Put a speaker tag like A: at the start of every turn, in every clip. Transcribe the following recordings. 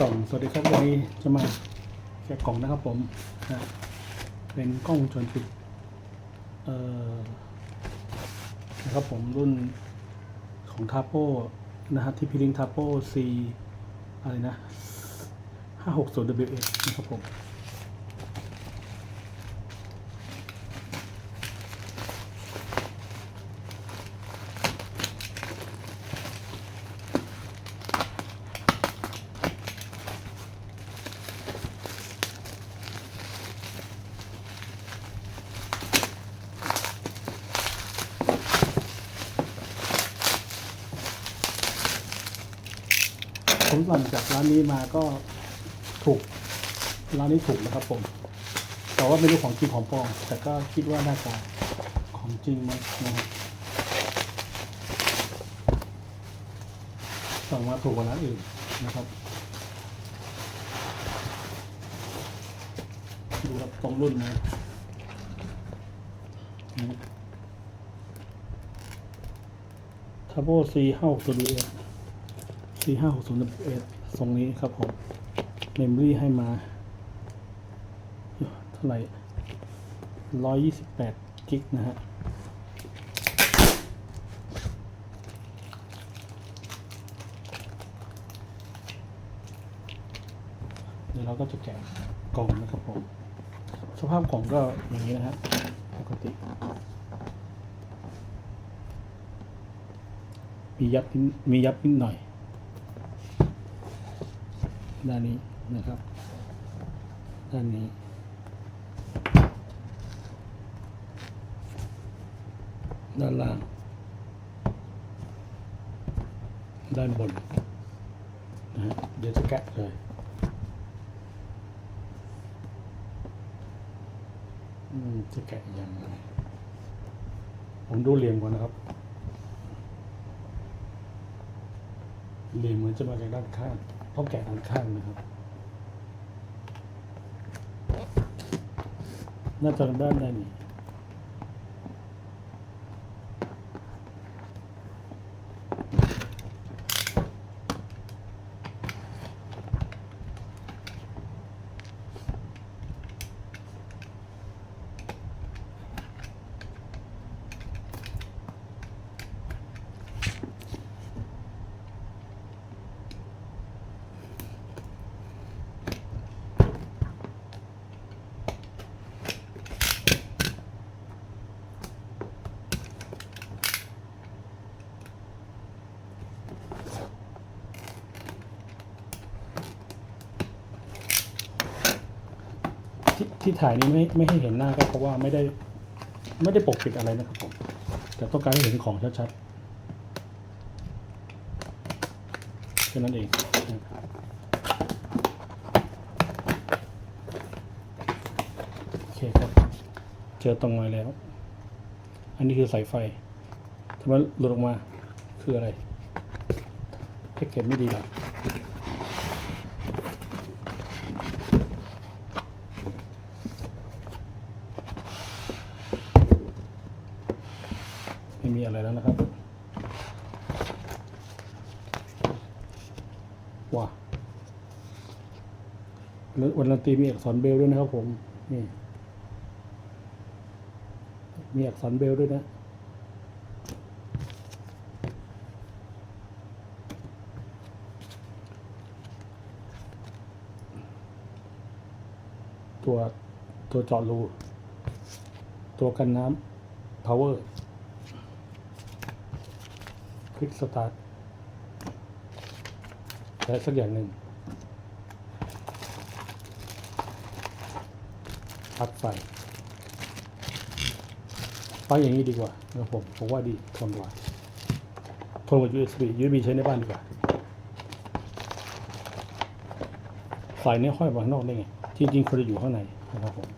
A: กล่องสวัสดีครับวันนี้จะมาแกะกล่องนะครับผมนะเป็นกล้องวงจรปิดเอ่อนะครับผมรุ่นของทาโปนะครับที่พิลิงทาโ o C อะไรนะ 560 WS นะครับผม ผมสั่งจากร้านนี้มาก็ถูก ร้านนี้ถูกนะครับผม แต่ว่าไม่รู้ของจริงของปลอมแต่ก็คิดว่าน่าจะของจริงมนะสั่งมาถูกกว่าร้านอื่นนะครับดูรับตรงรุ่นนะทับโบซีเฮ้าสุดเลยี่ห้าหกศูนย์เอ็ดทรงนี้ครับผมเมมโมรี่ให้มาเท่าไหร่ร้อยยี่สิบแปดกิกนะฮะเดี๋ยวเราก็จะแกะกล่องนะครับผม สภาพกล่องก็อย่างนี้นะฮะปกติมียับมียับนิดหน่อย ด้านนี้นะครับด้านนี้ด้านล่าง ด้านบนนะฮะเดี๋ยวจะแกะเลยอืมจะแกะยังไงผมดูเหลี่ยมก่อนนะครับเหลี่ยมเหมือนจะมาจากด้านข้าง เพราแกะทานข้างนะครับน่าจะด้านด้านนี้ ที่ถ่ายนี้ไม่ไม่ให้เห็นหน้าก็เพราะว่าไม่ได้ไม่ได้ปกปิดอะไรนะครับผมแต่ต้องการให้เห็นของชัดๆแค่นั้นเองนะครับโอเคครับ เจอตรงไม้แล้ว อันนี้คือสายไฟทำไมหลุดออกมาคืออะไรแพ็กเกจไม่ดีหรอ ไม่มี อะไรแล้วนะครับว้าววันดนตีมีอักษรเบลด้วยนะครับผม นี่ มีอักษรเบลด้วยนะตัวตัวเจาะรู ตัวกันน้ำ power คลิกสตาร์ทและสักอย่างหนึ่งปลั๊กไฟปลั๊กอย่างนี้ดีกว่านะผมผมว่าดีทนกว่าทนกว่า USB USB ใช้ในบ้านดีกว่าสายนี้ห้อยไว้ข้างนอกได้ไงจริงๆควรจะอยู่ข้างในนะครับผม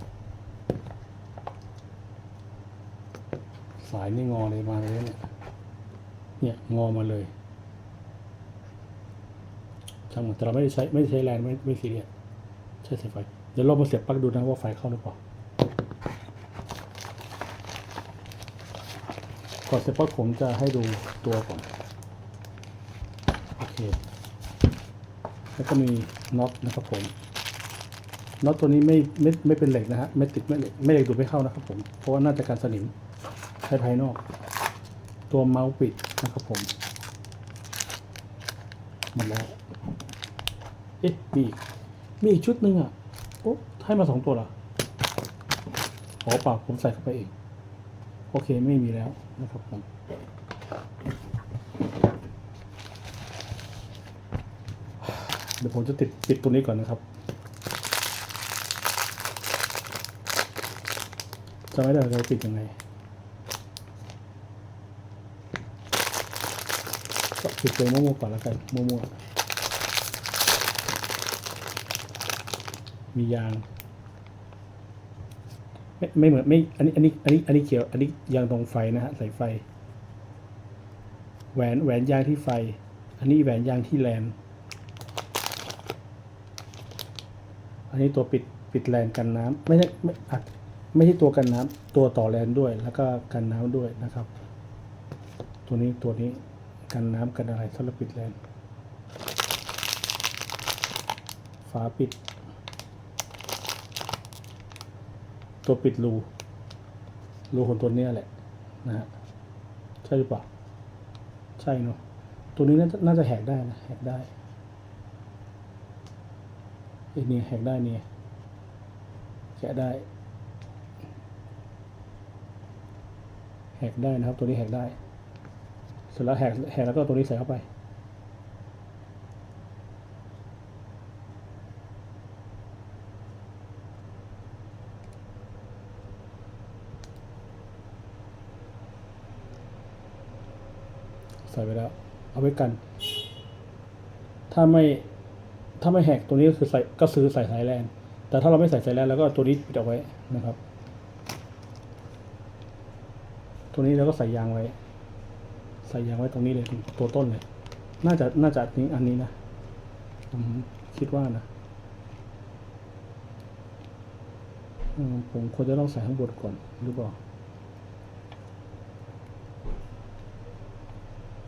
A: สายนี่งอเลยมาเลยเนี่ย เนี่ยงอมาเลยช่างมันแต่เราไม่ได้ใช้ไม่ได้ใช้แรงไม่ไม่ซีเรียสใช้สายไฟ เดี๋ยวเรามาเสียบปลั๊กดูนะว่าไฟเข้าหรือเปล่าก่อนเสียบปลั๊กผมจะให้ดูตัวก่อนโอเคแล้วก็มีน็อตนะครับผมน็อตตัวนี้ไม่ไม่ไม่เป็นเหล็กนะฮะไม่ติดไม่เหล็กไม่เหล็กดูดไม่เข้านะครับผมเพราะว่าน่าจะการสนิมใช้ภายนอก ตัวเมาส์ปิดนะครับผมหมดแล้วเอ๊ะมีอีกมีอีกชุดหนึ่งอะโอ้ให้มาสองตัวเหรออ๋อเปล่าผมใส่เข้าไปเองโอเคไม่มีแล้วนะครับผมเดี๋ยวผมจะติดปิดตัวนี้ก่อนนะครับจะไม่ได้เราปิดยังไง ปิดตัวมั่วๆก่อนแล้วกันมั่วๆมียางไม่ไม่เหมือนไม่อันนี้อันนี้อันนี้อันนี้เขียวอันนี้ยางตรงไฟนะฮะใส่ไฟ แหวนแหวนยางที่ไฟ อันนี้แหวนยางที่แลนอันนี้ตัวปิดปิดแลนกันน้ำไม่ใช่ไม่อะไม่ใช่ตัวกันน้ำตัวต่อแลนด้วยแล้วก็กันน้ำด้วยนะครับ ตัวนี้ตัวนี้ กันน้ำกันอะไรสำหรับปิดแลนฝาปิด ตัวปิดรูรูของตัวนี้แหละนะฮะใช่หรือเปล่าใช่เนาะตัวนี้น่าจะน่าจะแหกได้นะแหกได้ไอ้นี่แหกได้นี่แกะได้แหกได้นะครับ ตัวนี้แหกได้ ร็จแล้วแหกแหกแล้วก็ตัวนี้ใส่เข้าไป ใส่ไปแล้ว เอาไว้กัน ถ้าไม่ถ้าไม่แหกตัวนี้ก็คือใส่ก็ซื้อใส่สายแลนแต่ถ้าเราไม่ใส่สายแลนแล้วก็ตัวนี้ปิดเอาไว้นะครับ ตัวนี้เราก็ใส่ยางไว้ ใส่ยางไว้ตรงนี้เลยตัวต้นเลย น่าจะน่าจะนี้อันนี้นะผมคิดว่านะผมควรจะต้องใส่ข้างบนก่อนหรือเปล่า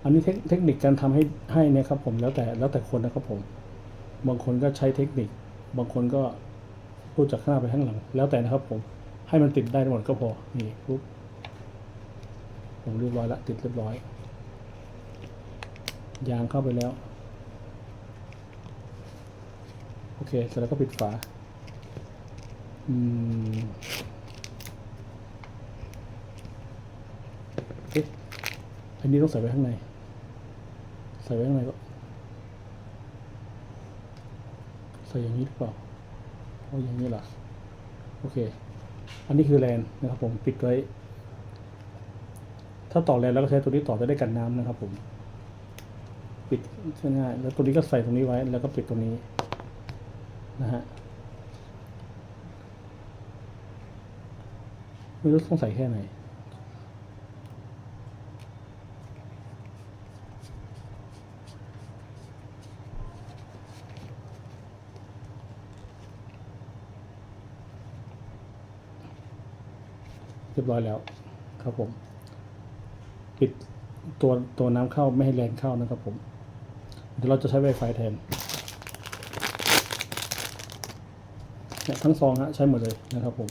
A: อันนี้เทคนิคการทำให้ให้นะครับผมแล้วแต่แล้วแต่คนนะครับผม บางคนก็ใช้เทคนิค บางคนก็พูดจากข้างหน้าไปข้างหลัง แล้วแต่นะครับผม ให้มันติดได้หมดก็พอ นี่ปุ๊บผมเรียบร้อยละติดเรียบร้อย ยางเข้าไปแล้ว โอเค เสร็จแล้วก็ปิดฝา อืมเอ๊ะอันนี้ต้องใส่ไว้ข้างใน ใส่ไว้ข้างในก็ใส่อย่างนี้หรือเปล่าโอ้อย่างนี้เหรอ โอเค อันนี้คือแลนนะครับผม ปิดไว้ถ้าต่อแลนแล้วก็ใช้ตัวนี้ต่อจะได้กันน้ำนะครับผม ปิดง่ายๆแล้วตัวนี้ก็ใส่ตรงนี้ไว้ แล้วก็ปิดตรงนี้นะฮะไม่รู้ต้องใส่แค่ไหนเรียบร้อยแล้วครับผม ปิดตัวตัวน้ำเข้าไม่ให้แรงเข้านะครับผม ดี๋ยวเราจะใช้ Wi-Fi แทนเนี่ยทั้งซองฮะใช้หมดเลยนะครับผม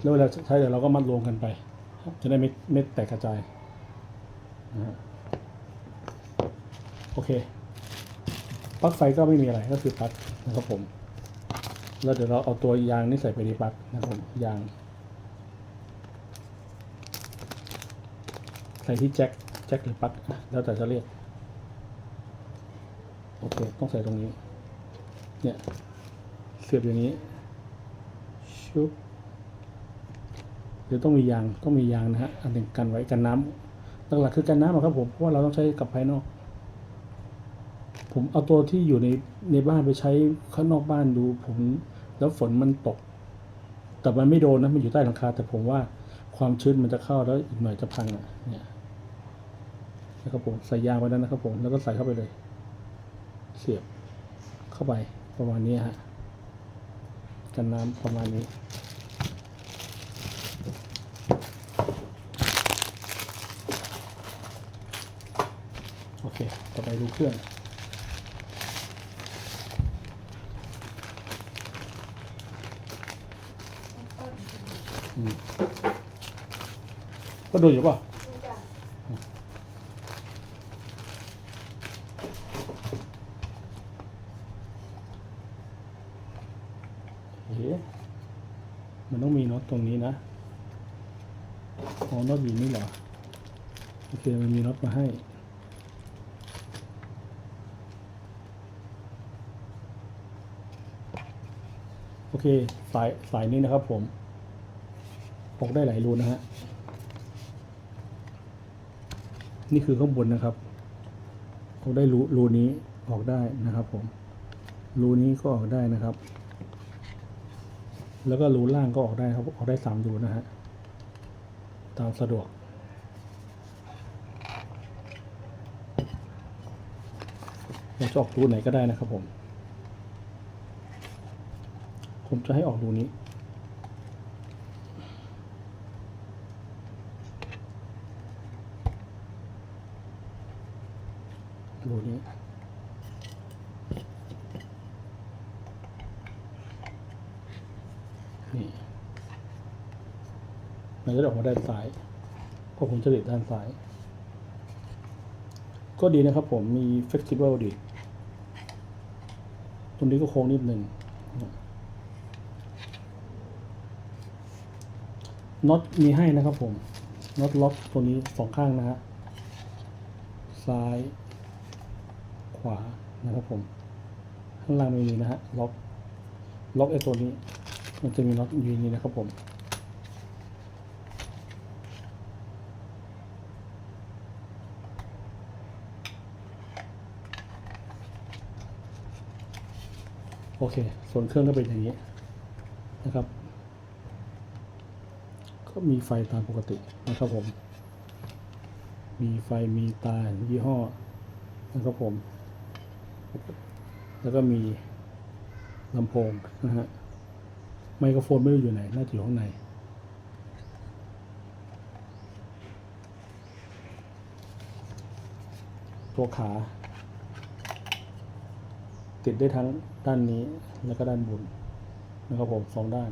A: แล้วเวลาใช้เดี๋ยวเราก็มัดรวมกันไป จะได้ไม่ไม่แตกกระจายนะฮะโอเคปลั๊กไฟก็ไม่มีอะไรก็คือปลั๊กนะครับผม แล้วเดี๋ยวเราเอาตัวยางนี่ใส่ไปในปลั๊กนะครับผมยาง ใส่ที่แจ็ค แจ็คหรือปลั๊กแล้วแต่จะเรียก โอเค ต้องใส่ตรงนี้ เนี่ย เสียบอย่างนี้ ชุบเดี๋ยวต้องมียาง ต้องมียางนะฮะ อันหนึ่งกันไว้กันน้ำหลักๆคือกันน้ำอะครับผม เพราะว่าเราต้องใช้กับภายนอก ผมเอาตัวที่อยู่ในในบ้านไปใช้ข้างนอกบ้านดู ผมแล้วฝนมันตก แต่มันไม่โดนนะ มันอยู่ใต้หลังคา แต่ผมว่าความชื้นมันจะเข้าแล้วอีกหน่อยจะพังอะเนี่ย นะครับผมใส่ยางไว้แล้วนะครับผมแล้วก็ใส่เข้าไปเลย เสียบเข้าไปประมาณนี้ฮะกันน้ำประมาณนี้โอเคต่อไปดูเครื่องก็ดูอยู่ป่ะ เอ๊ะมันต้องมีน็อตตรงนี้นะอ๋อน็อตอยู่นี่เหรอ โอเค มันมีน็อตมาให้ โอเค สาย สายนี้นะครับผมออกได้หลายรูนะฮะ นี่คือข้างบนนะครับออกได้รูรูนี้ออกได้นะครับผม รูนี้ก็ออกได้นะครับ แล้วก็รูล่างก็ออกได้ครับออกได้สามรูนะฮะตามสะดวก เราจะออกรูไหนก็ได้นะครับผม ผมจะให้ออกรูนี้ รูนี้ นี่มันก็ จะออกมาด้านซ้ายเพราะผมจะเด็ดด้านซ้าย ก็ดีนะครับผมมี flexible ดี ตรงนี้ก็โค้งนิดหนึ่งน็อตมีให้นะครับผมน็อตล็อกตัวนี้สองข้างนะฮะซ้าย ขวานะครับผม ข้างล่างไม่มีนะฮะล็อกล็อกไอ้ตัวนี้ มันจะมีน็อตอยู่นี้นะครับผม โอเค ส่วนเครื่องก็เป็นอย่างนี้นะครับ ก็มีไฟตามปกตินะครับผม มีไฟมีตายี่ห้อนะครับผม แล้วก็มีลำโพงนะฮะ ไมโครโฟนไม่รู้อยู่ไหน น่าจะอยู่ข้างในตัวขา ติดได้ทั้งด้านนี้แล้วก็ด้านบนนะครับผมสองด้าน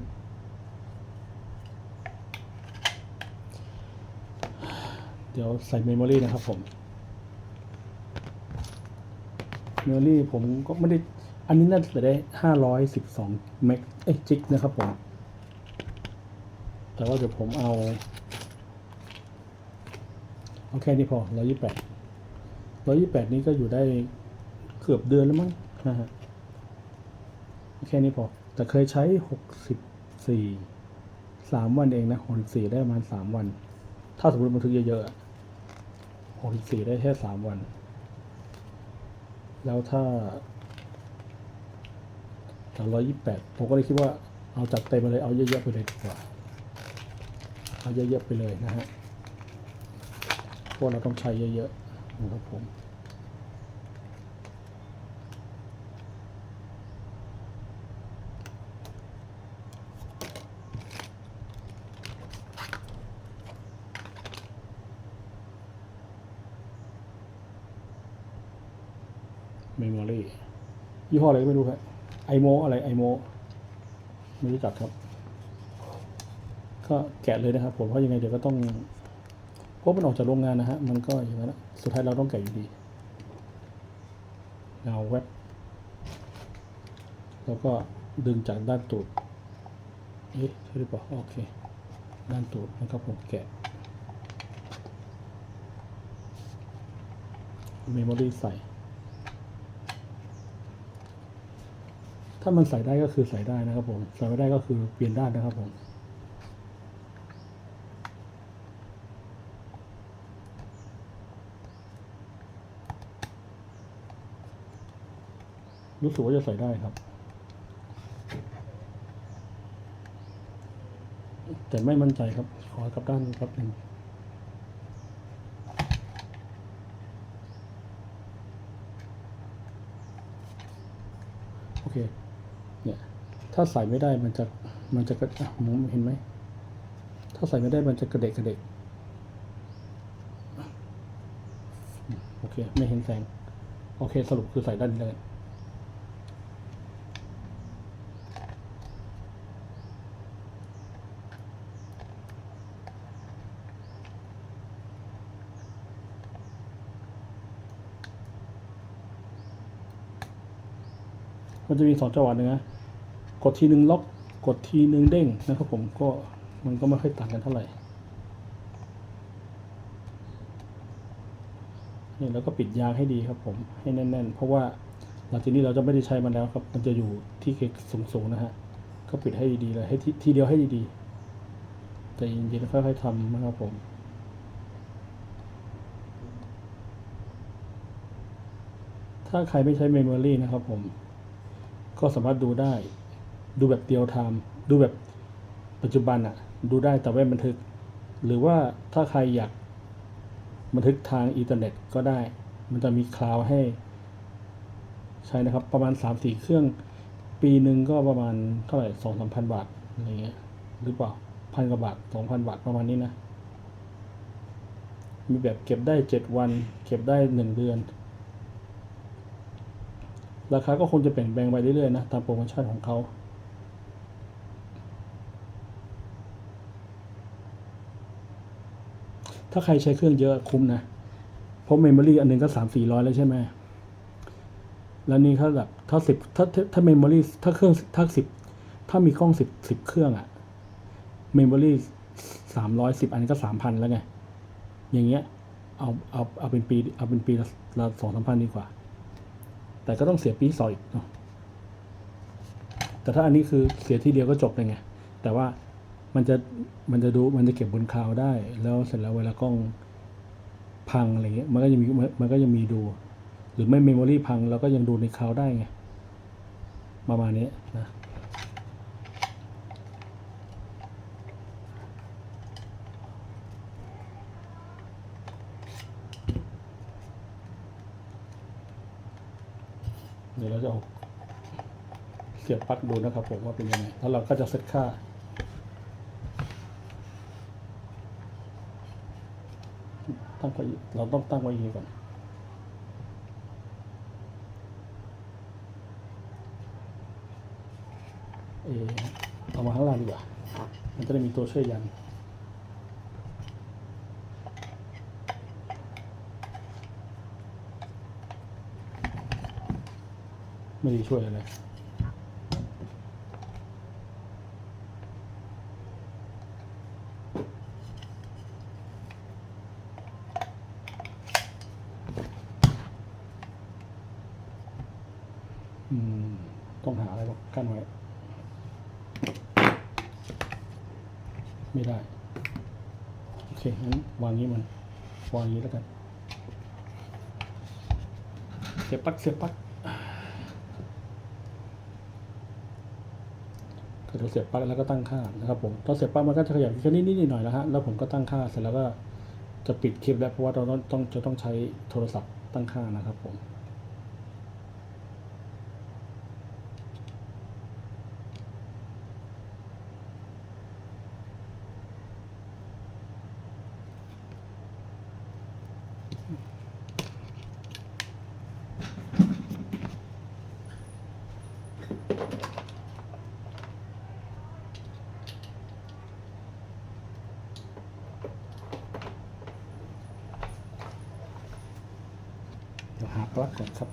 A: เดี๋ยวใส่เมมโมรีนะครับผมเมมโมรี่ผมก็ไม่ได้อันนี้น่าจะได้ห้าร้อยสิบสองเมกเอ้จิกนะครับผม แต่ว่าเดี๋ยวผมเอาเอาแค่นี้พอร้อยยี่แปดร้อยยี่แปดนี้ก็อยู่ได้เกือบเดือนแล้วมั้ง แค่นี้พอ แต่เคยใช้หกสิบสี่สามวันเองนะหกสิบสี่ได้ประมาณสามวัน ถ้าสมมติบันทึกเยอะๆหกสิบสี่ได้แค่สามวัน แล้วถ้าถ้าร้อยยี่แปดผมก็เลยคิดว่าเอาจัดเต็มไปเลยเอาเยอะๆไปเลยดีกว่า เอาเยอะๆไปเลยนะฮะเพราะเราต้องใช้เยอะๆนะครับผม มมโมรี่ยี่ห้ออะไรก็ไม่รู้ครับไอโมอะไรไอโมไม่รู้จักครับ ก็แกะเลยนะครับผมเพราะยังไงเดี๋ยวก็ต้องเพราะมันออกจากโรงงานนะฮะมันก็อย่างนั้นสุดท้ายเราต้องแกะอยู่ดีเงาเว็บแล้วก็ดึงจากด้านตูดเอ๊ะใช่หรือเปล่าโอเค ด้านตูดนะครับผมแกะเมมโมรี่ใส่ ถ้ามันใส่ได้ก็คือใส่ได้นะครับผมใส่ไม่ได้ก็คือเปลี่ยนด้านนะครับผมรู้สึกว่าจะใส่ได้ครับ แต่ไม่มั่นใจครับ ขอกลับด้านครับหนึ่งโอเค เนี่ยถ้าใส่ไม่ได้มันจะมันจะกระอะมองเห็นไหมถ้าใส่ไม่ได้มันจะกระเดกกระเดกโอเค ไม่เห็นแสง โอเค สรุปคือใส่ด้านนี้เลยมันจะมีสองจังหวะหนึ่งนะ กดทีหนึ่งล็อกกดทีหนึ่งเด้งนะครับผมก็มันก็ไม่ค่อยต่างกันเท่าไหร่นี่แล้วก็ปิดยางให้ดีครับผมให้แน่น ๆ เพราะว่าหลังจากนี้เราจะไม่ได้ใช้มันแล้วครับ มันจะอยู่ที่เกสูงๆนะฮะก็ปิดให้ดีๆเลยให้ทีเดียวให้ดีๆใจเย็นๆค่อยๆทำนะครับผมถ้าใครไม่ใช้เมมโมรีนะครับผม ก็สามารถดูได้ ดูแบบเดียวไทม์ดูแบบปัจจุบันอะดูได้แต่ไม่บันทึก หรือว่าถ้าใครอยากบันทึกทางอินเทอร์เน็ตก็ได้ มันจะมีคลาวด์ให้ ใช้นะครับ ประมาณ 3-4 เครื่อง ปีหนึ่งก็ประมาณเท่าไหร่สองสามพันบาทอะไรเงี้ยหรือเปล่าพันกว่าบาทสองพันบาทประมาณนี้นะ มีแบบเก็บได้เจ็ดวัน เก็บได้หนึ่งเดือน ราคาก็คงจะเปลี่ยนแปลงไปเรื่อยๆนะ ตามโปรโมชั่นของเขา ถ้าใครใช้เครื่องเยอะคุ้มนะ เพราะเมมโมรีอันหนึ่งก็สามสี่ร้อยแล้วใช่ไหม แล้วนี่ถ้าแบบถ้าสิบถ้าถ้าเมมโมรีถ้าเครื่องถ้าสิบถ้ามีกล้องสิบสิบเครื่องอะเมมโมรีสามร้อยสิบอันนี้ก็สามพันแล้วไง อย่างเงี้ย เอาเอาเอาเป็นปีเอาเป็นปีละละสองสามพันดีกว่า แต่ก็ต้องเสียปีสอยอีกเนาะแต่ถ้าอันนี้คือเสียทีเดียวก็จบเลยไง แต่ว่า มันจะมันจะดูมันจะเก็บบนคลาวได้ แล้วเสร็จแล้วเวลากล้องพังอะไรเงี้ยมันก็ยังมีมันก็ยังมีดู หรือไม่เมมโมรีพังเราก็ยังดูในคลาวได้ไงประมาณนี้นะเดี๋ยวเราจะเอาเสียบปลั๊กดูนะครับผมว่าเป็นยังไง แล้วเราก็จะเซตค่า ตั้งไว้เราต้องตั้งไว้อย่างนี้ก่อนเออเอามาข้างล่างดีกว่า มันจะได้มีตัวช่วยยันไม่ได้ช่วยอะไต้องหาอะไรบ้ากั้นไว้ ไม่ได้ โอเคงั้นวางนี้มัน วางนี้แล้วกัน เสียบปลั๊กเสียบปลั๊กก็จะเสียบปลั๊กแล้วก็ตั้งค่านะครับผมตอนเสียบปลั๊กมันก็จะขยับแค่นิดนิดๆหน่อยๆแล้วฮะแล้วผมก็ตั้งค่าเสร็จแล้วก็จะปิดคลิปแล้วเพราะว่าเราต้องจะต้องใช้โทรศัพท์ตั้งค่านะครับผม ปลั๊กก่อนครับ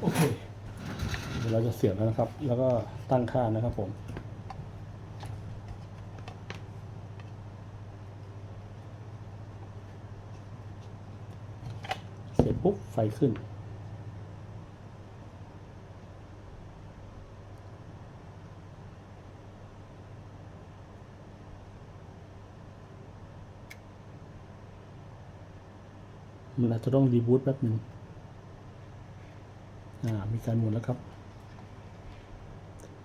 A: โอเคเดี๋ยวเราจะเสียบแล้วนะครับ แล้วก็ตั้งค่านะครับผม เสร็จ ปุ๊บไฟขึ้น มันอาจจะต้องรีบูตแป๊บหนึ่งอ่า มีการหมุนแล้วครับ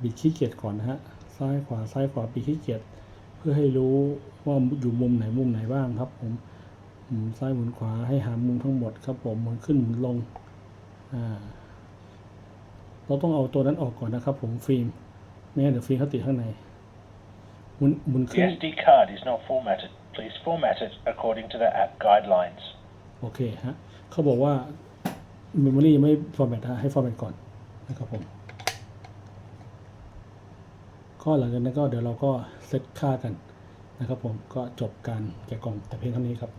A: บิดขี้เกียจก่อนนะฮะ ซ้ายขวาซ้ายขวาปีที่เจ็ดเพื่อให้รู้ว่าอยู่มุมไหนมุมไหนบ้างครับผม มุนซ้ายหมุนขวาให้หามุมทั้งหมดครับผมหมุนขึ้นหมุนลงอ่าเราต้องเอาตัวนั้นออกก่อนนะครับ ผมฟิล์มไม่งั้นเดี๋ยวฟิล์มเขาติดข้างในหมุนหมุน
B: The
A: ขึ้น
B: SD card is not formatted. Please format it according to the app guidelines.
A: โอเคฮะเขาบอกว่า Memory ยังไม่ฟอร์แมตให้ฟอร์แมตก่อนนะครับผม ก็หลังจากนั้นก็เดี๋ยวเราก็เซตค่ากันนะครับผมก็จบการแกะกล่องแต่เพียงเท่านี้ครับ